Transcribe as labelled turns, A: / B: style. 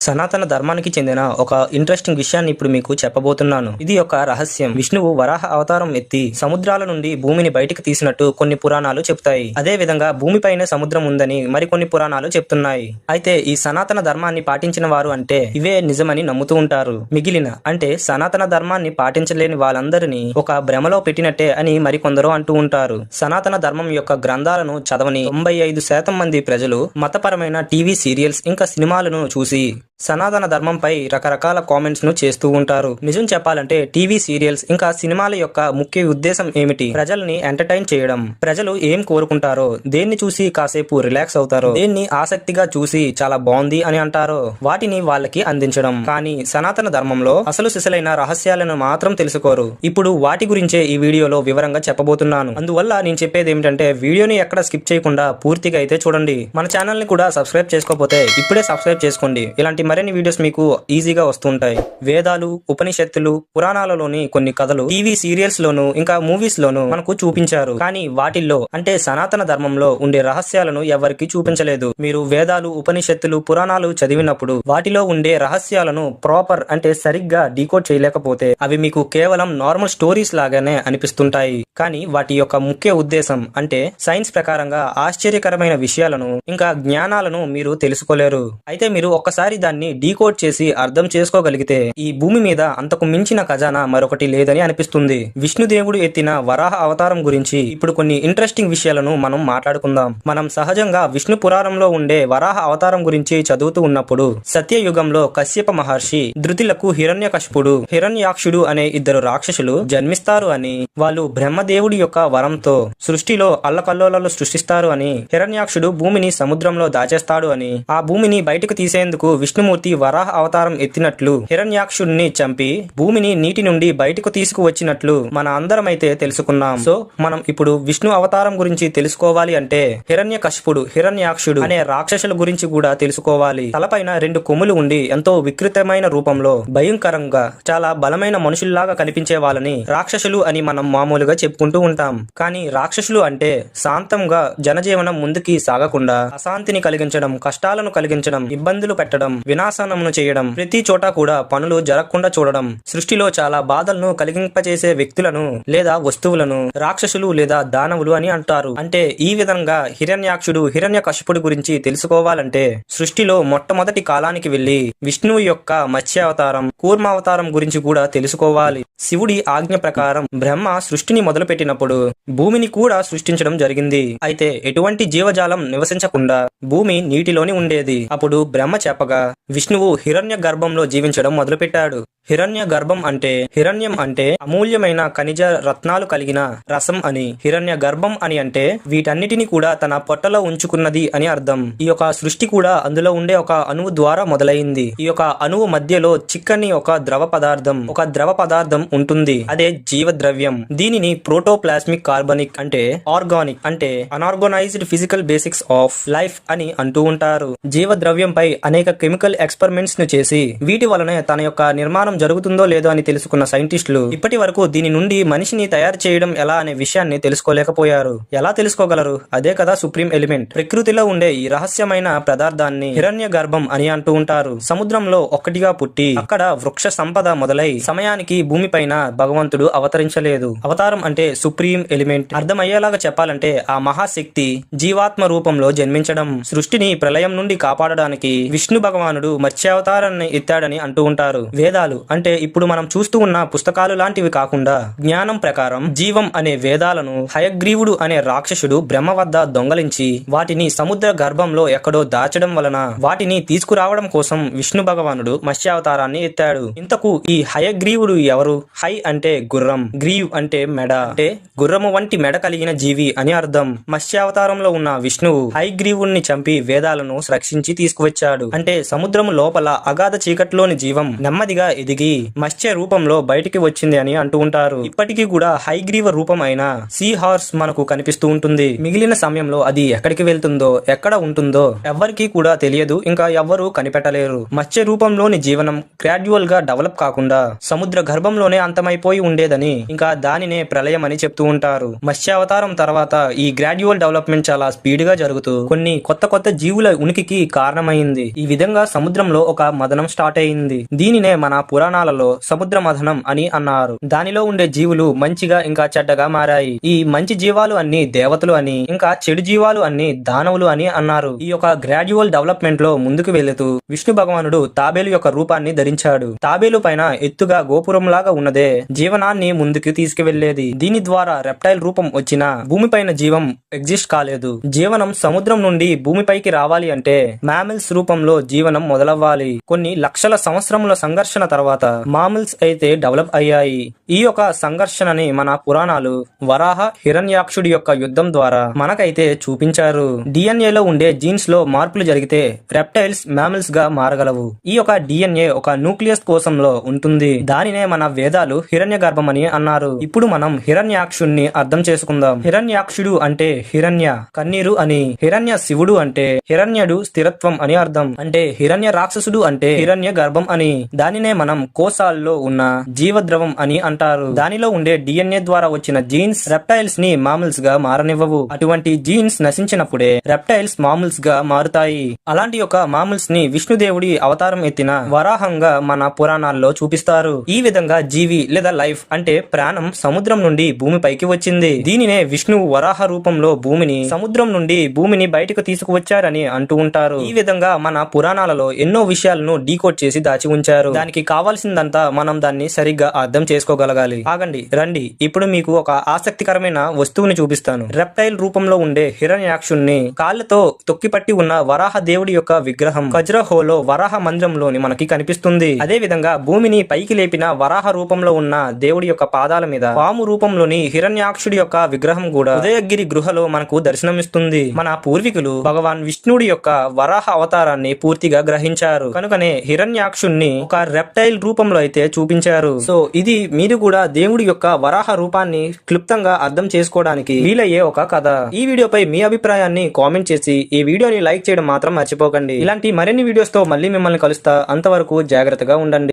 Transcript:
A: సనాతన ధర్మానికి చెందిన ఒక ఇంట్రెస్టింగ్ విషయాన్ని ఇప్పుడు మీకు చెప్పబోతున్నాను. ఇది ఒక రహస్యం. విష్ణువు వరాహ అవతారం ఎత్తి సముద్రాల నుండి భూమిని బయటికి తీసినట్టు కొన్ని పురాణాలు చెప్తాయి. అదే విధంగా భూమిపైనే సముద్రం ఉందని మరికొన్ని పురాణాలు చెప్తున్నాయి. అయితే ఈ సనాతన ధర్మాన్ని పాటించిన వారు అంటే ఇవే నిజమని నమ్ముతూ ఉంటారు. మిగిలిన అంటే సనాతన ధర్మాన్ని పాటించలేని వాళ్ళందరినీ ఒక భ్రమలో పెట్టినట్టే అని మరికొందరు అంటూ ఉంటారు. సనాతన ధర్మం యొక్క గ్రంథాలను చదవని తొంభై ఐదు శాతం మంది ప్రజలు మతపరమైన టీవీ సీరియల్స్ ఇంకా సినిమాలను చూసి సనాతన ధర్మంపై రకరకాల కామెంట్స్ను చేస్తూ ఉంటారు. నిజం చెప్పాలంటే టీవీ సీరియల్స్ ఇంకా సినిమాల యొక్క ముఖ్య ఉద్దేశం ఏమిటి? ప్రజల్ని ఎంటర్టైన్ చేయడం. ప్రజలు ఏం కోరుకుంటారో దేన్ని చూసి కాసేపు రిలాక్స్ అవుతారో దేన్ని ఆసక్తిగా చూసి చాలా బాగుంది అని అంటారో వాటిని వాళ్ళకి అందించడం. కానీ సనాతన ధర్మంలో అసలు సిసలైన రహస్యాలను మాత్రం తెలుసుకోరు. ఇప్పుడు వాటి గురించే ఈ వీడియోలో వివరంగా చెప్పబోతున్నాను. అందువల్ల నేను చెప్పేది ఏమిటంటే వీడియోని ఎక్కడ స్కిప్ చేయకుండా పూర్తిగా అయితే చూడండి. మన ఛానల్ని కూడా సబ్స్క్రైబ్ చేసుకోకపోతే ఇప్పుడే సబ్స్క్రైబ్ చేసుకోండి. ఇలాంటి మరిన్ని వీడియోస్ మీకు ఈజీగా వస్తుంటాయి. వేదాలు ఉపనిషత్తులు పురాణాలలోని కొన్ని కథలు టీవీ సీరియల్స్ లోను ఇంకా మూవీస్ లోను మనకు చూపించారు. కానీ వాటిల్లో అంటే సనాతన ధర్మంలో ఉండే రహస్యాలను ఎవరికి చూపించలేదు. మీరు వేదాలు ఉపనిషత్తులు పురాణాలు చదివినప్పుడు వాటిలో ఉండే రహస్యాలను ప్రాపర్ అంటే సరిగ్గా డీకోడ్ చేయలేకపోతే అవి మీకు కేవలం నార్మల్ స్టోరీస్ లాగానే అనిపిస్తుంటాయి. కానీ వాటి యొక్క ముఖ్య ఉద్దేశం అంటే సైన్స్ ప్రకారంగా ఆశ్చర్యకరమైన విషయాలను ఇంకా జ్ఞానాలను మీరు తెలుసుకోలేరు. అయితే మీరు ఒక్కసారి దాన్ని డీకోడ్ చేసి అర్థం చేసుకోగలిగితే ఈ భూమి మీద అంతకు మించిన ఖజానా మరొకటి లేదని అనిపిస్తుంది. విష్ణుదేవుడు ఎత్తిన వరాహ అవతారం గురించి ఇప్పుడు కొన్ని ఇంట్రెస్టింగ్ విషయాలను మనం మాట్లాడుకుందాం. మనం సహజంగా విష్ణు పురాణంలో ఉండే వరాహ అవతారం గురించి చదువుతూ ఉన్నప్పుడు సత్యయుగంలో కశ్యప మహర్షి ధృతిలకు హిరణ్యకశపుడు హిరణ్యాక్షుడు అనే ఇద్దరు రాక్షసులు జన్మిస్తారు అని వాళ్ళు బ్రహ్మదేవుడి యొక్క వరంతో సృష్టిలో అల్లకల్లోలాలు సృష్టిస్తారు అని హిరణ్యాక్షుడు భూమిని సముద్రంలో దాచేస్తాడు అని ఆ భూమిని బయటకు తీసేందుకు విష్ణుమూర్తి వరాహ అవతారం ఎత్తినట్లు హిరణ్యాక్షుడిని చంపి భూమిని నీటి నుండి బయటకు తీసుకువచ్చినట్లు మన అందరమైతే తెలుసుకున్నాం. సో మనం ఇప్పుడు విష్ణు అవతారం గురించి తెలుసుకోవాలి అంటే హిరణ్య కశిపుడు హిరణ్యాక్షుడు అనే రాక్షసుల గురించి కూడా తెలుసుకోవాలి. తలపైన రెండు కొమ్ములు ఉండి ఎంతో వికృతమైన రూపంలో భయంకరంగా చాలా బలమైన మనుషుల్లాగా కనిపించే వాళ్ళని రాక్షసులు అని మనం మామూలుగా చెప్పుకుంటూ ఉంటాం. కానీ రాక్షసులు అంటే శాంతంగా జనజీవనం ముందుకి సాగకుండా అశాంతిని కలిగించడం కష్టాలను కలిగించడం ఇబ్బందులు పెట్టడం వినాశనమును చేయడం. ప్రతి చోట కూడా పనులు జరగకుండా చూడడం. సృష్టిలో చాలా బాధలను కలిగింపచేసే వ్యక్తులను లేదా వస్తువులను రాక్షసులు లేదా దానవులు అని అంటారు. అంటే ఈ విధంగా హిరణ్యాక్షుడు హిరణ్య కశిపుడు గురించి తెలుసుకోవాలంటే సృష్టిలో మొట్టమొదటి కాలానికి వెళ్ళి విష్ణువు యొక్క మత్స్యావతారం కూర్మావతారం గురించి కూడా తెలుసుకోవాలి. శివుడి ఆజ్ఞ ప్రకారం బ్రహ్మ సృష్టిని మొదలుపెట్టినప్పుడు భూమిని కూడా సృష్టించడం జరిగింది. అయితే ఎటువంటి జీవజాలం నివసించకుండా భూమి నీటిలోని ఉండేది. అప్పుడు బ్రహ్మ చెప్పగా విష్ణువు హిరణ్య గర్భంలో జీవించడం మొదలుపెట్టాడు. హిరణ్య గర్భం అంటే హిరణ్యం అంటే అమూల్యమైన ఖనిజ రత్నాలు కలిగిన రసం అని. హిరణ్య గర్భం అని అంటే వీటన్నిటిని కూడా తన పొట్టలో ఉంచుకున్నది అని అర్థం. ఈ యొక్క సృష్టి కూడా అందులో ఉండే ఒక అణువు ద్వారా మొదలైంది. ఈ యొక్క అణువు మధ్యలో చిక్కని ఒక ద్రవ పదార్థం ఒక ద్రవ పదార్థం ఉంటుంది. అదే జీవ ద్రవ్యం దీనిని ప్రోటోప్లాస్మిక్ కార్బనిక్ అంటే ఆర్గానిక్ అంటే unorganised physical basics of life అని అంటూ ఉంటారు. జీవ ద్రవ్యంపై అనేక కెమికల్ ఎక్స్పెరిమెంట్స్ను చేసి వీటి వలనే తన యొక్క నిర్మాణం జరుగుతుందో లేదో అని తెలుసుకున్న సైంటిస్టులు ఇప్పటి వరకు దీని నుండి మనిషిని తయారు చేయడం ఎలా అనే విషయాన్ని తెలుసుకోలేకపోయారు. ఎలా తెలుసుకోగలరు? అదే కదా సుప్రీం ఎలిమెంట్. ప్రకృతిలో ఉండే ఈ రహస్యమైన పదార్థాన్ని హిరణ్య గర్భం అని అంటూ ఉంటారు. సముద్రంలో ఒక్కటిగా పుట్టి అక్కడ వృక్ష సంపద మొదలై సమయానికి భూమిపైన భగవంతుడు అవతరించలేదు. అవతారం అంటే సుప్రీం ఎలిమెంట్. అర్థమయ్యేలాగా చెప్పాలంటే ఆ మహాశక్తి జీవాత్మ రూపంలో జన్మించడం. సృష్టిని ప్రళయం నుండి కాపాడడానికి విష్ణు భగవానుడు మత్స్యావతారాన్ని ఎత్తాడని అంటూ ఉంటారు. వేదాలు అంటే ఇప్పుడు మనం చూస్తూ ఉన్న పుస్తకాలు లాంటివి కాకుండా జ్ఞానం ప్రకారం జీవం అనే వేదాలను హయగ్రీవుడు అనే రాక్షసుడు బ్రహ్మ వద్ద దొంగలించి వాటిని సముద్ర గర్భంలో ఎక్కడో దాచడం వలన వాటిని తీసుకురావడం కోసం విష్ణు భగవానుడు మత్స్యావతారాన్ని ఎత్తాడు. ఇంతకు ఈ హయగ్రీవుడు ఎవరు? హై అంటే గుర్రం గ్రీవ్ అంటే మెడ అంటే గుర్రము వంటి మెడ కలిగిన జీవి అని అర్థం. మత్స్యావతారంలో ఉన్న విష్ణువు హైగ్రీవుణ్ణి చంపి వేదాలను రక్షించి తీసుకువచ్చాడు. అంటే సముద్ర సముద్రము లోపల అగాధ చీకట్లోని జీవం నెమ్మదిగా ఎదిగి మత్స్య రూపంలో బయటికి వచ్చింది అని అంటూ ఉంటారు. ఇప్పటికీ కూడా హైగ్రీవ రూపం అయిన సీ హార్స్ మనకు కనిపిస్తూ ఉంటుంది. మిగిలిన సమయంలో అది ఎక్కడికి వెళ్తుందో ఎక్కడ ఉంటుందో ఎవ్వరికీ కూడా తెలియదు. ఇంకా ఎవ్వరూ కనిపెట్టలేరు. మత్స్య రూపంలోని జీవనం గ్రాడ్యువల్గా డెవలప్ కాకుండా సముద్ర గర్భంలోనే అంతమైపోయి ఉండేదని ఇంకా దానినే ప్రళయం అని చెప్తూ ఉంటారు. మత్స్యావతారం తర్వాత ఈ గ్రాడ్యువల్ డెవలప్మెంట్ చాలా స్పీడ్గా జరుగుతూ కొన్ని కొత్త కొత్త జీవుల ఉనికికి కారణమైంది. ఈ విధంగా సముద్ర సముద్రంలో ఒక మదనం స్టార్ట్ అయింది. దీనినే మన పురాణాలలో సముద్ర మథనం అని అన్నారు. దానిలో ఉండే జీవులు మంచిగా ఇంకా చెడ్డగా మారాయి. ఈ మంచి జీవాలు అన్ని దేవతలు అని ఇంకా చెడు జీవాలు అన్ని దానవులు అని అన్నారు. ఈ యొక్క గ్రాడ్యువల్ డెవలప్మెంట్లో ముందుకు వెళుతూ విష్ణు భగవానుడు తాబేలు యొక్క రూపాన్ని ధరించాడు. తాబేలు పైన ఎత్తుగా గోపురం లాగా ఉన్నదే జీవనాన్ని ముందుకు తీసుకువెళ్ళేది దీని ద్వారా రెప్టైల్ రూపం వచ్చిన భూమిపైన జీవం ఎగ్జిస్ట్ కాలేదు. జీవనం సముద్రం నుండి భూమిపైకి రావాలి అంటే మామిల్స్ రూపంలో జీవనం మొదలవ్వాలి. కొన్ని లక్షల సంవత్సరముల సంఘర్షణ తర్వాత మామిల్స్ అయితే డెవలప్ అయ్యాయి. ఈ యొక్క సంఘర్షణని మన పురాణాలు వరాహ హిరణ్యాక్షుడి యొక్క యుద్ధం ద్వారా మనకైతే చూపించారు. డిఎన్ఏలో ఉండే జీన్స్లో మార్పులు జరిగితే రెప్టైల్స్ మ్యామిల్స్గా మారగలవు. ఈ యొక్క డిఎన్ఏ ఒక న్యూక్లియస్ కోసంలో ఉంటుంది. దానినే మన వేదాలు హిరణ్య గర్భం అని అన్నారు. ఇప్పుడు మనం హిరణ్యాక్షుణ్ణి అర్థం చేసుకుందాం. హిరణ్యాక్షుడు అంటే హిరణ్య కన్నీరు అని. హిరణ్య శివుడు అంటే హిరణ్యుడు స్థిరత్వం అని అర్థం. అంటే హిరణ్య రాక్షసుడు అంటే హిరణ్య గర్భం అని. దానినే మనం కోశాల్లో ఉన్న జీవద్రవం అని అంటారు. దానిలో ఉండే డిఎన్ఏ ద్వారా వచ్చిన జీన్స్ రెప్టైల్స్ని మామూల్స్గా మారనివ్వవు. అటువంటి జీన్స్ నశించినప్పుడే రెప్టైల్స్ మామూల్స్గా మారుతాయి. అలాంటి ఒక మామూల్స్ని విష్ణుదేవుడి అవతారం ఎత్తిన వరాహంగా మన పురాణాల్లో చూపిస్తారు. ఈ విధంగా జీవి లేదా లైఫ్ అంటే ప్రాణం సముద్రం నుండి భూమిపైకి వచ్చింది. దీనినే విష్ణువు వరాహ రూపంలో భూమిని సముద్రం నుండి భూమిని బయటకు తీసుకువచ్చారని అంటూ ఉంటారు. ఈ విధంగా మన పురాణాలలో ఎన్నో విషయాలను డీకోడ్ చేసి దాచి ఉంచారు. దానికి కావాల్సిందంతా మనం దాన్ని సరిగ్గా అర్థం చేసుకోగలగాలి. ఆగండి రండి. ఇప్పుడు మీకు ఒక ఆసక్తికరమైన వస్తువుని చూపిస్తాను. రెప్టైల్ రూపంలో ఉండే హిరణ్యాక్షుణ్ణి కాళ్ళతో తొక్కిపట్టి ఉన్న వరాహ దేవుడి యొక్క విగ్రహం ఖజ్రహోలో వరాహ మందిరంలోని మనకి కనిపిస్తుంది. అదే విధంగా భూమిని పైకి లేపిన వరాహ రూపంలో ఉన్న దేవుడి యొక్క పాదాల మీద పాము రూపంలోని హిరణ్యాక్షుడి యొక్క విగ్రహం కూడా ఉదయగిరి గృహలో మనకు దర్శనమిస్తుంది. మన పూర్వీకులు భగవాన్ విష్ణుడి యొక్క వరాహ అవతారాన్ని పూర్తిగా గ్రహించారు. కనుకనే హిరణ్యాక్షుణ్ణి ఒక రెప్టైల్ రూపంలో అయితే చూపించారు. సో ఇది మీరు కూడా దేవుడి యొక్క వరాహ రూపాన్ని క్లుప్తంగా అర్థం చేసుకోవడానికి వీలయ్యే ఒక కథ. ఈ వీడియోపై మీ అభిప్రాయాన్ని కామెంట్ చేసి ఈ వీడియోని లైక్ చేయడం మాత్రం మర్చిపోకండి. ఇలాంటి మరిన్ని వీడియోస్తో మళ్ళీ మిమ్మల్ని కలుస్తా. అంతవరకు జాగ్రత్తగా ఉండండి.